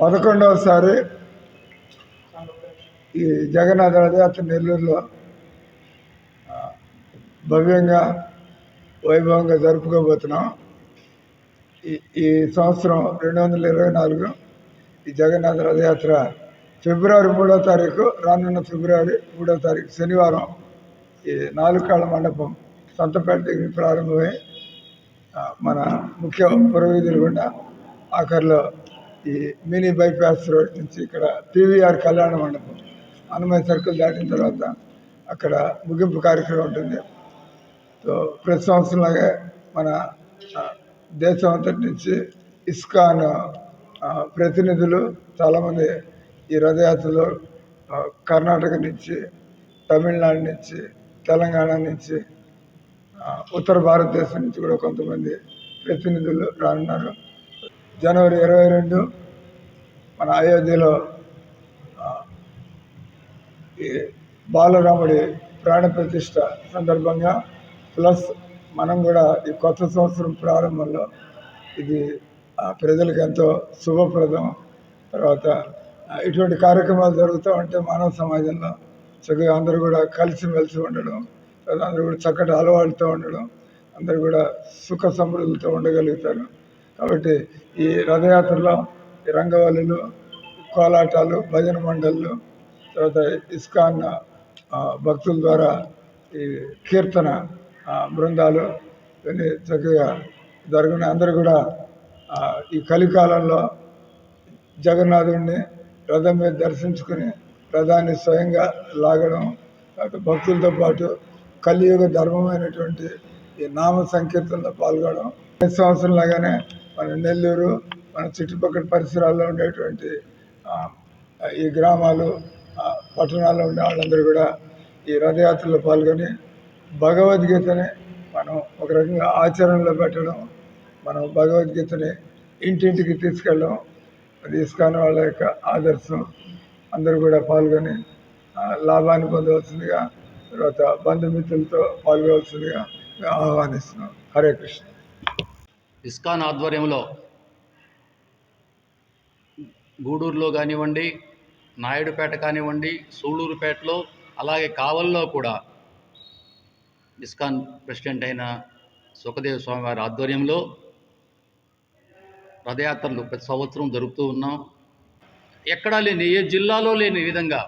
పదకొండవసారి ఈ జగన్నాథ రథయాత్ర నెల్లూరులో భవ్యంగా వైభవంగా జరుపుకోబోతున్నాం. ఈ ఈ సంవత్సరం రెండు వందల ఇరవై నాలుగు ఈ జగన్నాథ రథయాత్ర ఫిబ్రవరి మూడో తారీఖు రానున్న ఫిబ్రవరి మూడో తారీఖు శనివారం ఈ నాలుగు కాళ్ళ మండపం సొంతపేట దగ్గర ప్రారంభమై మన ముఖ్య పురోహితులు గుండా ఆఖరిలో ఈ మినీ బైపాస్ రోడ్ నుంచి ఇక్కడ పీవీఆర్ కళ్యాణ మండపం అన్నమయ్య సర్కిల్ దాటిన తర్వాత అక్కడ ముగింపు కార్యక్రమం ఉంటుంది. సో ప్రతి సంవత్సరంలాగే మన దేశం అంతటి నుంచి ఇస్కాన్ ప్రతినిధులు చాలామంది ఈ రథయాత్రలో కర్ణాటక నుంచి తమిళనాడు నుంచి తెలంగాణ నుంచి ఉత్తర భారతదేశం నుంచి కూడా కొంతమంది ప్రతినిధులు రానున్నారు. జనవరి ఇరవై రెండు మన అయోధ్యలో ఈ బాలరాముడి ప్రాణ ప్రతిష్ట సందర్భంగా ప్లస్ మనం కూడా ఈ కొత్త సంవత్సరం ప్రారంభంలో ఇది ఆ, ప్రజలకు ఎంతో శుభప్రదం. తర్వాత ఇటువంటి కార్యక్రమాలు జరుగుతూ ఉంటే మానవ సమాజంలో చక్కగా అందరూ కూడా కలిసిమెలిసి ఉండడం అందరూ కూడా చక్కటి అలవాటుతో ఉండడం అందరూ కూడా సుఖ సమృద్ధులతో ఉండగలుగుతారు. కాబట్టి ఈ రథయాత్రలో ఈ రంగవల్లులు కోలాటాలు భజన మండళ్ళు తర్వాత ఇస్కాన్ భక్తుల ద్వారా ఈ కీర్తన బృందాలు ఇవన్నీ చక్కగా జరుగున. అందరూ కూడా ఈ కలికాలంలో జగన్నాథుడిని రథం మీద దర్శించుకుని రథాన్ని స్వయంగా లాగడం తర్వాత భక్తులతో పాటు కలియుగ ధర్మమైనటువంటి ఈ నామ సంకీర్తనలో పాల్గొనడం. ప్రతి సంవత్సరం లాగానే మన నెల్లూరు మన చుట్టుపక్కల పరిసరాల్లో ఉండేటువంటి ఈ గ్రామాలు పట్టణాల్లో ఉండే వాళ్ళందరూ కూడా ఈ రథయాత్రలో పాల్గొని భగవద్గీతని మనం ఒక రకంగా ఆచరణలో పెట్టడం మనం భగవద్గీతని ఇంటింటికి తీసుకెళ్ళడం అది ఇస్కాన్ వాళ్ళ యొక్క ఆదర్శం అందరూ కూడా పాల్గొని లాభాన్ని పొందవలసిందిగా తర్వాత బంధుమిత్రులతో పాల్గొవలసిందిగా ఆహ్వానిస్తున్నాం. హరే కృష్ణ. ఇస్కాన్ ఆధ్వర్యంలో గూడూరులో కానివ్వండి నాయుడుపేట కానివ్వండి సూళ్ళూరుపేటలో అలాగే కావల్లో కూడా ఇస్కాన్ ప్రెసిడెంట్ అయిన సుఖదేవ స్వామి వారి ఆధ్వర్యంలో రథయాత్రలు ప్రతి సంవత్సరం జరుపుతూ ఉన్నాం. ఎక్కడా లేని ఏ జిల్లాలో లేని విధంగా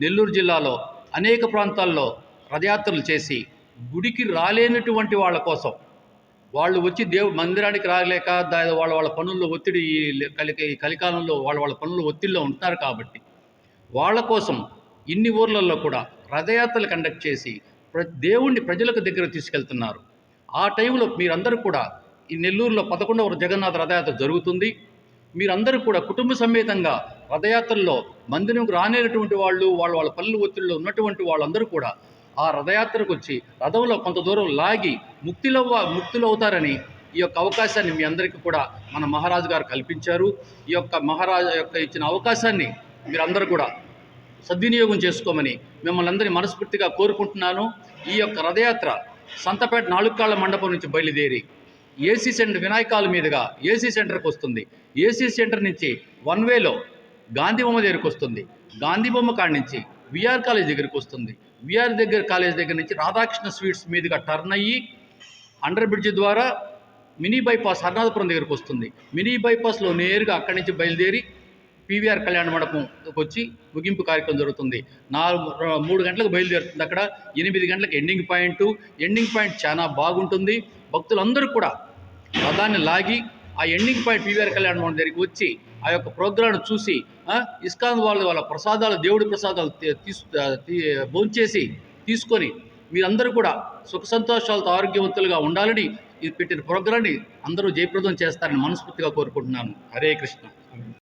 నెల్లూరు జిల్లాలో అనేక ప్రాంతాల్లో రథయాత్రలు చేసి గుడికి రాలేనటువంటి వాళ్ళ కోసం వాళ్ళు వచ్చి దేవు మందిరానికి రాలేక వాళ్ళ వాళ్ళ పనుల్లో ఒత్తిడి ఈ కలికి ఈ కలికాలంలో వాళ్ళ వాళ్ళ పనుల్లో ఒత్తిడిలో ఉంటున్నారు కాబట్టి వాళ్ళ కోసం ఇన్ని ఊర్లలో కూడా రథయాత్రలు కండక్ట్ చేసి ప్ర దేవుణ్ణి ప్రజలకు దగ్గర తీసుకెళ్తున్నారు. ఆ టైంలో మీరందరూ కూడా ఈ నెల్లూరులో పదకొండవ జగన్నాథ రథయాత్ర జరుగుతుంది. మీరందరూ కూడా కుటుంబ సమేతంగా రథయాత్రల్లో మందిరంకు రానేటటువంటి వాళ్ళు వాళ్ళ వాళ్ళ పనుల ఒత్తిడిలో ఉన్నటువంటి వాళ్ళందరూ కూడా ఆ రథయాత్రకు వచ్చి రథంలో కొంత దూరం లాగి ముక్తిలో ముక్తులు అవుతారని ఈ యొక్క అవకాశాన్ని మీ అందరికీ కూడా మన మహారాజు గారు కల్పించారు. ఈ యొక్క మహారాజు యొక్క ఇచ్చిన అవకాశాన్ని మీరందరూ కూడా సద్వినియోగం చేసుకోమని మిమ్మల్ని అందరినీ మనస్ఫూర్తిగా కోరుకుంటున్నాను. ఈ యొక్క రథయాత్ర సంతపేట నాలుగుకాళ్ళ మండపం నుంచి బయలుదేరి ఏసీ సెంటర్ వినాయకాల మీదుగా ఏసీ సెంటర్కి వస్తుంది. ఏసీ సెంటర్ నుంచి వన్ వేలో గాంధీ బొమ్మ దగ్గరికి వస్తుంది. గాంధీ బొమ్మ కాడ నుంచి విఆర్ కాలేజ్ దగ్గరికి వస్తుంది. విఆర్ దగ్గర కాలేజ్ దగ్గర నుంచి రాధాకృష్ణ స్వీట్స్ మీదుగా టర్న్ అయ్యి అండర్ బ్రిడ్జ్ ద్వారా మినీ బైపాస్ హర్నాథపురం దగ్గరకు వస్తుంది. మినీ బైపాస్లో నేరుగా అక్కడి నుంచి బయలుదేరి పీవీఆర్ కళ్యాణ మండపంకి వచ్చి ముగింపు కార్యక్రమం జరుగుతుంది. నాలుగు మూడు గంటలకు బయలుదేరుతుంది అక్కడ. ఎనిమిది గంటలకు ఎండింగ్ పాయింట్. ఎండింగ్ పాయింట్ చాలా బాగుంటుంది. భక్తులందరూ కూడా రథాన్ని లాగి ఆ ఎండింగ్ పాయింట్ పీవీఆర్ కళ్యాణ మండపం దగ్గరికి వచ్చి ఆ యొక్క ప్రోగ్రాం చూసి ఇస్కాన్ వాళ్ళు వాళ్ళ ప్రసాదాలు దేవుడి ప్రసాదాలు తీసు భోంచేసి తీసుకొని మీరందరూ కూడా సుఖ సంతోషాలతో ఆరోగ్యవంతులుగా ఉండాలని ఇది పెట్టిన ప్రోగ్రాన్ని అందరూ జయప్రదం చేస్తారని మనస్ఫూర్తిగా కోరుకుంటున్నాను. హరే కృష్ణ.